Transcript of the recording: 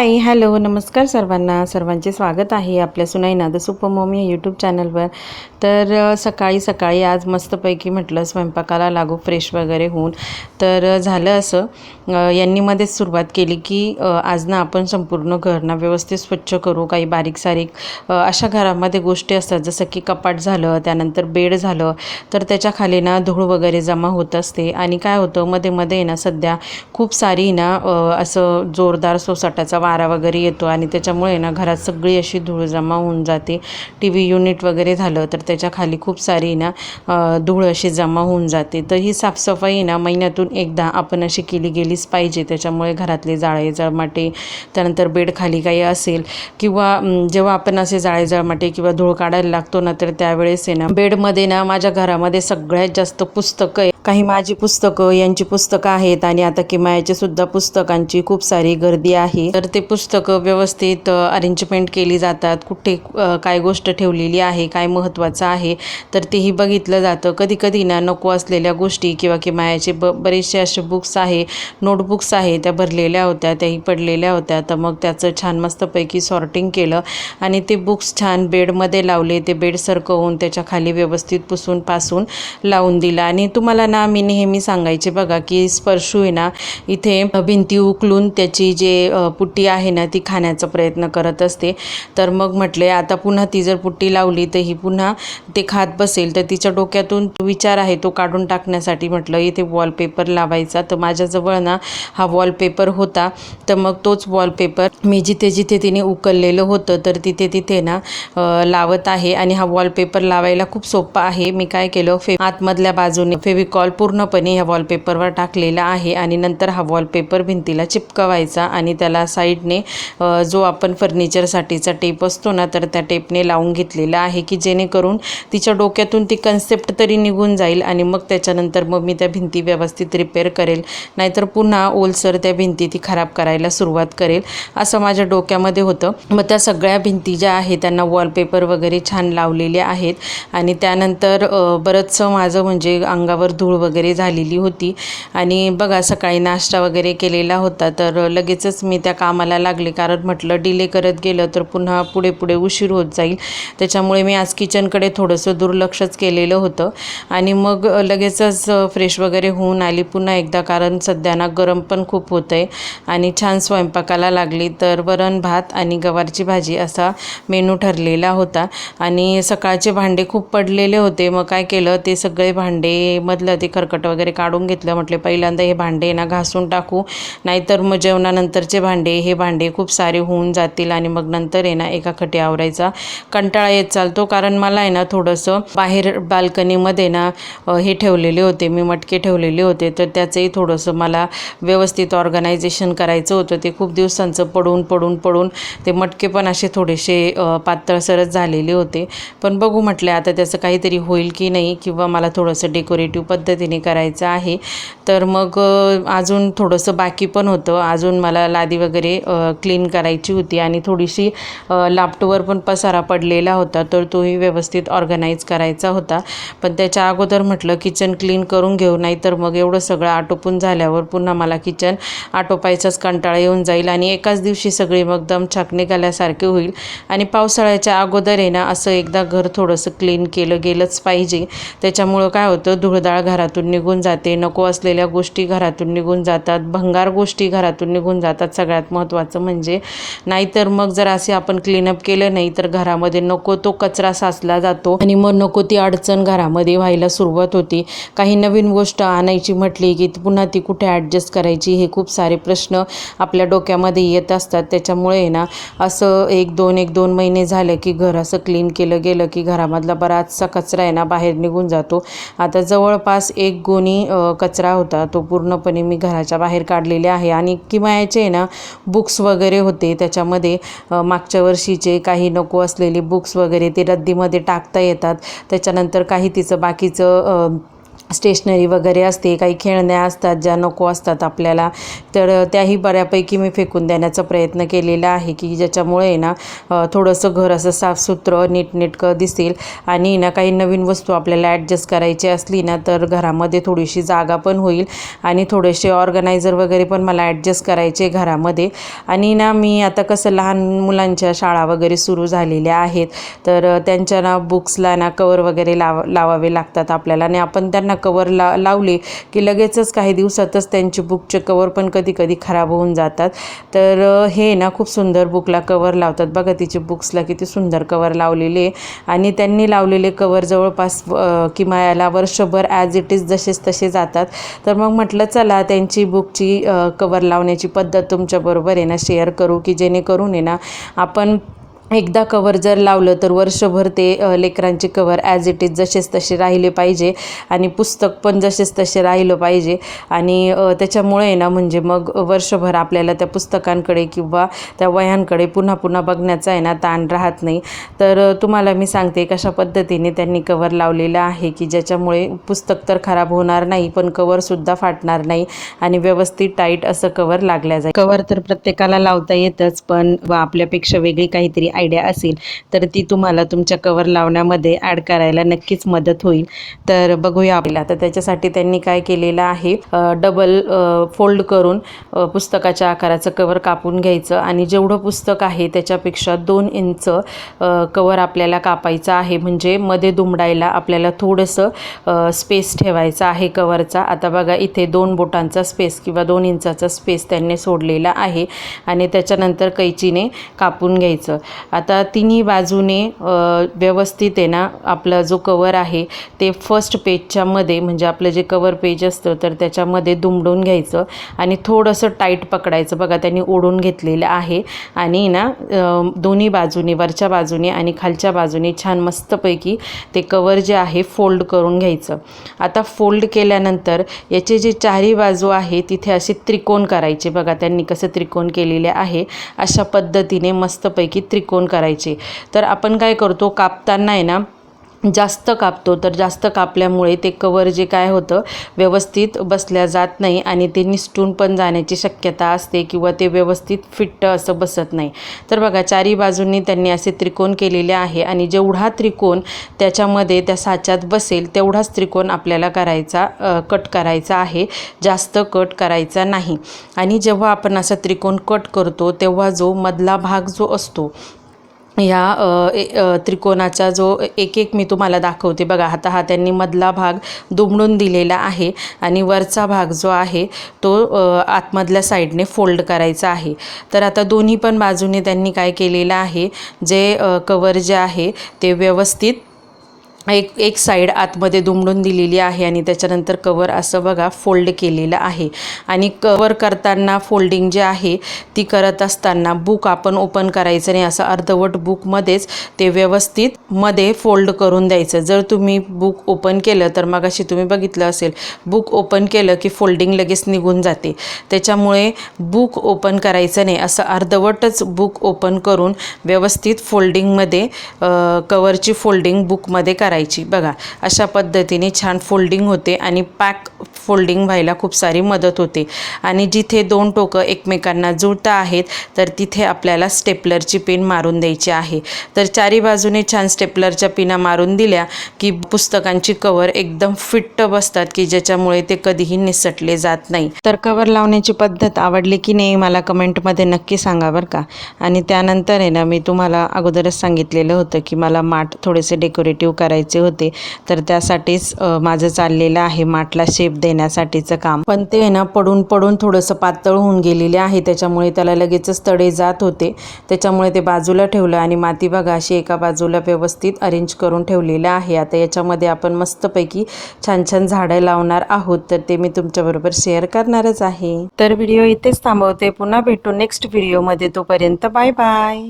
Hi hello नमस्कार सर्वांना. सर्वांचे स्वागत आहे आपल्या सुनाईना द सुपर मॉमी या यूट्यूब चॅनलवर तर सकाळी सकाळी आज मस्तपैकी म्हटलं स्वयंपाकाला लागू फ्रेश वगैरे होऊन. तर झालं असं. यांनी मध्येच सुरुवात केली की आज ना आपण संपूर्ण घर ना व्यवस्थित स्वच्छ करू काही बारीक सारीक अशा घरामध्ये गोष्टी असतात. जसं की कपाट झालं त्यानंतर बेड झालं. तर त्याच्याखाली ना धूळ वगैरे जमा होत असते. आणि काय होतं मध्ये मध्ये ना सध्या खूप सारी ना असं जोरदार सोसाट्याचा वारा वगैरे येतो आणि त्याच्यामुळे ना घरात सगळी अशी धूळ जमा होऊन जाते. टी व्ही युनिट वगैरे झालं तर त्याच्याखाली खूप सारी ना धूळ अशी जमा होऊन जाते. तर ही साफसफाई ना महिन्यातून एकदा आपण अशी केली गेलीच पाहिजे. त्याच्यामुळे घरातले जाळे जळमाटे त्यानंतर बेड खाली काही असेल किंवा जेव्हा आपण असे जाळे जळमाटे किंवा धूळ काढायला लागतो ना तर त्यावेळेस आहे ना बेडमध्ये ना माझ्या घरामध्ये सगळ्यात जास्त पुस्तकं आहे काही माझी पुस्तकं यांची पुस्तकं आहेत आणि आता किमायाचे सुद्धा पुस्तकांची खूप सारी गर्दी आहे. तर ते पुस्तकं व्यवस्थित अरेंजमेंट केली जातात. कुठे काय गोष्ट ठेवलेली आहे काय महत्त्वाचं आहे तर तेही बघितलं जातं. कधी कधी ना नको असलेल्या गोष्टी किंवा किमायाचे ब बरेचसे असे बुक्स आहे नोटबुक्स आहे त्या भरलेल्या होत्या त्याही पडलेल्या होत्या. तर मग त्याचं छान मस्तपैकी सॉर्टिंग केलं आणि ते बुक्स छान बेडमध्ये लावले. ते बेड सरकवून त्याच्याखाली व्यवस्थित पुसून पासून लावून दिलं. आणि तुम्हाला ना मी नेहमी सांगायचे बघा की स्पर्शू आहे ना इथे भिंती उकलून त्याची जे पुट्टी आहे ना ती खाण्याचा प्रयत्न करत असते. तर मग म्हटले आता पुन्हा ती जर पुट्टी लावली तर ही पुन्हा ते खात बसेल. तर तिच्या डोक्यातून तो विचार आहे तो काढून टाकण्यासाठी म्हटलं इथे वॉलपेपर लावायचा. तर माझ्याजवळ ना हा वॉलपेपर होता. तर मग तोच वॉलपेपर मी जिथे जिथे तिने उकललेलं होतं तर तिथे तिथे ना लावत आहे. आणि हा वॉलपेपर लावायला खूप सोपा आहे. मी काय केलं फे आतमधल्या बाजूने फेविकॉल पूर्णपणे ह्या वॉलपेपरवर टाकलेला आहे आणि नंतर हा वॉलपेपर भिंतीला चिपकवायचा आणि त्याला साईडने जो आपण फर्निचरसाठीचा टेप असतो ना तर त्या टेपने लावून घेतलेला आहे की जेणेकरून तिच्या डोक्यातून ती कन्सेप्ट तरी निघून जाईल आणि मग त्याच्यानंतर मग मी त्या भिंती व्यवस्थित रिपेअर करेल. नाहीतर पुन्हा ओलसर त्या भिंती ती खराब करायला सुरुवात करेल. असं माझ्या डोक्यामध्ये होतं. मग त्या सगळ्या भिंती ज्या आहेत त्यांना वॉलपेपर वगैरे छान लावलेले आहेत. आणि त्यानंतर बरंचसं माझं म्हणजे अंगावर धूळ वगैरे झालेली होती. आणि बघा सकाळी नाश्ता वगैरे केलेला होता. तर लगेचच मी त्या कामाला लागले. कारण म्हटलं डिले करत गेलं तर पुन्हा पुढे पुढे उशीर होत जाईल. त्याच्यामुळे मी आज किचनकडे थोडंसं दुर्लक्षच केलेलं होतं. आणि मग लगेचच फ्रेश वगैरे होऊन आली पुन्हा एकदा. कारण सध्या ना गरम पण खूप होतं आहे आणि छान स्वयंपाकाला लागली. तर वरण भात आणि गवारची भाजी असा मेनू ठरलेला होता. आणि सकाळचे भांडे खूप पडलेले होते. मग काय केलं? ते सगळे भांडे मधलं ते खरकट वगैरे काढून घेतलं. म्हटले पहिल्यांदा हे भांडे ना घासून टाकू. नाहीतर मग जेवणानंतरचे भांडे हे भांडे खूप सारे होऊन जातील आणि मग नंतर आहे ना एका खटी आवरायचा कंटाळा येत चालतो. कारण मला आहे ना थोडंसं बाहेर बाल्कनीमध्ये ना हे ठेवलेले होते. मी मटके ठेवलेले होते. तर त्याचंही थोडंसं मला व्यवस्थित ऑर्गनायझेशन करायचं होतं. ते खूप दिवसांचं पडून पडून पडून ते मटके पण असे थोडेसे पातळसरच झालेले होते. पण बघू म्हटलं आता त्याचं काहीतरी होईल की नाही? किंवा मला थोडंसं डेकोरेटिव्ह पद्धतीने करायचं आहे. तर मग अजून थोडंसं बाकी पण होतं. अजून मला लादी वगैरे क्लीन करायची होती आणि थोडीशी अ, लापटोवर पण पसारा पडलेला होता. तर तोही व्यवस्थित ऑर्गनाईज करायचा होता. पण त्याच्या अगोदर म्हटलं किचन क्लीन करून घेऊ नाही तर मग एवढं सगळं आटोपून झाल्यावर पुन्हा मला किचन आटोपायचाच कंटाळा येऊन जाईल आणि एकाच दिवशी सगळी मग दमछाक निघाल्यासारखे होईल. आणि पावसाळ्याच्या अगोदर आहे ना असं एकदा घर थोडंसं क्लीन केलं गेलंच पाहिजे. त्याच्यामुळं काय होतं धुळदाळ घरातून निघून जाते. नको असलेल्या गोष्टी घरातून निघून जातात. भंगार गोष्टी घरातून निघून जातात. सगळ्यात महत्त्वाचं म्हणजे नाहीतर मग जर असे आपण क्लीनअप केलं नाही तर घरामध्ये नको तो कचरा साचला जातो. आणि मग नको ती अडचण घरामध्ये व्हायला सुरुवात होती. काही नवीन गोष्ट आणायची म्हटली की पुन्हा ती कुठे ॲडजस्ट करायची हे खूप सारे प्रश्न आपल्या डोक्यामध्ये येत असतात. त्याच्यामुळे आहे ना असं एक दोन एक दोन महिने झालं की घर असं क्लीन केलं गेलं की घरामधला बराचसा कचरा आहे ना बाहेर निघून जातो. आता जवळपास एक गोणी कचरा होता. तो पूर्णपणे मी घराच्या बाहेर काढलेले आहे. आणि किमायाचे आहे ना बुक्स वगैरे होते. त्याच्यामध्ये मागच्या वर्षीचे काही नको असलेले बुक्स वगैरे ते रद्दीमध्ये टाकता येतात. त्याच्यानंतर काही तिचं बाकीचं स्टेशनरी वगैरे असते काही खेळण्या असतात ज्या नको असतात आपल्याला तर त्याही बऱ्यापैकी मी फेकून देण्याचा प्रयत्न केलेला आहे की ज्याच्यामुळे ना थोडंसं घर असं साफसुथरं नीटनेटकं दिसेल. आणि ना काही नवीन वस्तू आपल्याला ॲडजस्ट करायची असली ना तर घरामध्ये थोडीशी जागा पण होईल. आणि थोडेसे ऑर्गनायझर वगैरे पण मला ॲडजस्ट करायचे घरामध्ये. आणि ना मी आता कसं लहान मुलांच्या शाळा वगैरे सुरू झालेल्या आहेत. तर त्यांच्या ना बुक्सला ना कवर वगैरे लाव लावावे लागतात आपल्याला. आणि आपण त्यांना कवर ला लावले की लगेचच काही दिवसातच त्यांचे बुकचे कवर पण कधी कधी खराब होऊन जातात. तर हे ना खूप सुंदर बुकला कवर लावतात. बघा तिचे बुक्सला किती सुंदर कवर लावलेले आहे. आणि त्यांनी लावलेले कवर जवळपास किमायाला वर्षभर ॲज इट इज जसेच तसे जातात. तर मग म्हटलं चला त्यांची बुकची कवर लावण्याची पद्धत तुमच्याबरोबर आहे ना शेअर करू की जेणेकरून आहे ना आपण एकदा कवर जर लावलं तर वर्षभर ते लेकरांचे कवर ॲज इट इज जसेच तसे राहिले पाहिजे आणि पुस्तक पण जसेच तसे राहिलं पाहिजे. आणि त्याच्यामुळे आहे ना म्हणजे मग वर्षभर आपल्याला त्या पुस्तकांकडे किंवा त्या वह्यांकडे पुन्हा पुन्हा बघण्याचा आहे ना ताण राहत नाही. तर तुम्हाला मी सांगते कशा पद्धतीने त्यांनी कवर लावलेलं आहे की ज्याच्यामुळे पुस्तक तर खराब होणार नाही पण कवरसुद्धा फाटणार नाही आणि व्यवस्थित टाईट असं कवर लागल्या जाईल. कवर तर प्रत्येकाला लावता येतच पण व आपल्यापेक्षा वेगळी काहीतरी आयडिया असेल तर ती तुम्हाला तुमच्या कवर लावण्यामध्ये ॲड करायला नक्कीच मदत होईल. तर बघूया आपल्याला तर त्याच्यासाठी त्यांनी काय केलेलं आहे डबल फोल्ड करून पुस्तकाच्या आकाराचं कवर कापून घ्यायचं आणि जेवढं पुस्तक आहे त्याच्यापेक्षा दोन इंच कवर आपल्याला कापायचं आहे. म्हणजे मध्ये दुमडायला आपल्याला थोडंसं स्पेस ठेवायचा आहे कवरचा आता बघा इथे दोन बोटांचा स्पेस किंवा दोन इंचाचा स्पेस त्यांनी सोडलेला आहे आणि त्याच्यानंतर कैचीने कापून घ्यायचं. आता तिन्ही बाजूने व्यवस्थित आहे ना आपला जो कवर आहे ते फर्स्ट पेजच्या मध्ये म्हणजे आपलं जे कवर पेज असतं तर त्याच्यामध्ये दुमडून घ्यायचं आणि थोडंसं टाईट पकडायचं. बघा त्यांनी ओढून घेतलेलं आहे आणि ना दोन्ही बाजूने वरच्या बाजूने आणि खालच्या बाजूने छान मस्तपैकी ते कवर जे आहे फोल्ड करून घ्यायचं. आता फोल्ड केल्यानंतर याचे जे चारही बाजू आहे तिथे असे त्रिकोण करायचे. बघा त्यांनी कसं त्रिकोण केलेले आहे अशा पद्धतीने मस्तपैकी त्रिकोण करायचे. तर आपण काय करतो कापताना आहे ना जास्त कापतो. तर जास्त कापल्यामुळे ते कवर जे काय होतं व्यवस्थित बसल्या जात नाही आणि ते निसटून पण जाण्याची शक्यता असते किंवा ते व्यवस्थित फिट्ट असं बसत नाही. तर बघा चारी बाजूंनी त्यांनी असे त्रिकोण केलेले आहे आणि जेवढा त्रिकोण त्याच्यामध्ये त्या साच्यात बसेल तेवढाच त्रिकोण आपल्याला करायचा कट करायचा आहे. जास्त कट करायचा नाही. आणि जेव्हा आपण असा त्रिकोण कट करतो तेव्हा जो मधला भाग जो असतो ह्या ए- त्रिकोणाचा जो एक एक मी तुम्हाला दाखवते बघा. आता हा त्यांनी मधला भाग दुमडून दिलेला आहे आणि वरचा भाग जो आहे तो आतमधल्या साईडने फोल्ड करायचा आहे. तर आता दोन्ही पण बाजूने त्यांनी काय केलेलं आहे जे कवर जे आहे ते व्यवस्थित एक एक साईड आतमध्ये दुमडून दिलेली आहे आणि त्याच्यानंतर कवर असं बघा फोल्ड केलेलं आहे. आणि कवर करताना फोल्डिंग जे आहे ती करत असताना बुक आपण ओपन करायचं नाही असं अर्धवट बुकमध्येच ते व्यवस्थित मध्ये फोल्ड करून द्यायचं. जर तुम्ही बुक ओपन केलं तर मग अशी तुम्ही बघितलं असेल बुक ओपन केलं की फोल्डिंग लगेच निघून जाते. त्याच्यामुळे बुक ओपन करायचं नाही असं अर्धवटच बुक ओपन करून व्यवस्थित फोल्डिंगमध्ये कवरची फोल्डिंग बुकमध्ये करायची. बघा अशा पद्धतीने छान फोल्डिंग होते आणि पॅक फोल्डिंग व्हायला खूप सारी मदत होते. आणि जिथे दोन टोकं एकमेकांना जुळता आहेत तर तिथे आपल्याला स्टेपलरची पिन मारून द्यायची आहे. तर चारी बाजूने छान स्टेपलरच्या पिना मारून दिल्या की पुस्तकांची कवर एकदम फिट्ट बसतात की ज्याच्यामुळे ते कधीही निसटले जात नाही. तर कवर लावण्याची पद्धत आवडली की नाही मला कमेंटमध्ये नक्की सांगा बरं का. आणि त्यानंतर आहे ना मी तुम्हाला अगोदरच सांगितलेलं होतं की मला माठ थोडेसे डेकोरेटिव्ह करायचे होते. तर त्यासाठीच माझं चाललेलं आहे माठला शेप देण्यासाठीचं काम. पण ते ना पडून पडून थोडंसं पातळ होऊन गेलेले आहे. त्याच्यामुळे त्याला लगेचच तडे जात होते. त्याच्यामुळे ते बाजूला ठेवलं आणि माती बघा अशी एका बाजूला व्यवस्थित अरेंज करून ठेवलेलं आहे. आता याच्यामध्ये आपण मस्तपैकी छान छान झाडं लावणार आहोत. तर ते मी तुमच्याबरोबर शेअर करणारच आहे. तर व्हिडिओ इथेच थांबवते. पुन्हा भेटू नेक्स्ट व्हिडिओमध्ये तोपर्यंत बाय बाय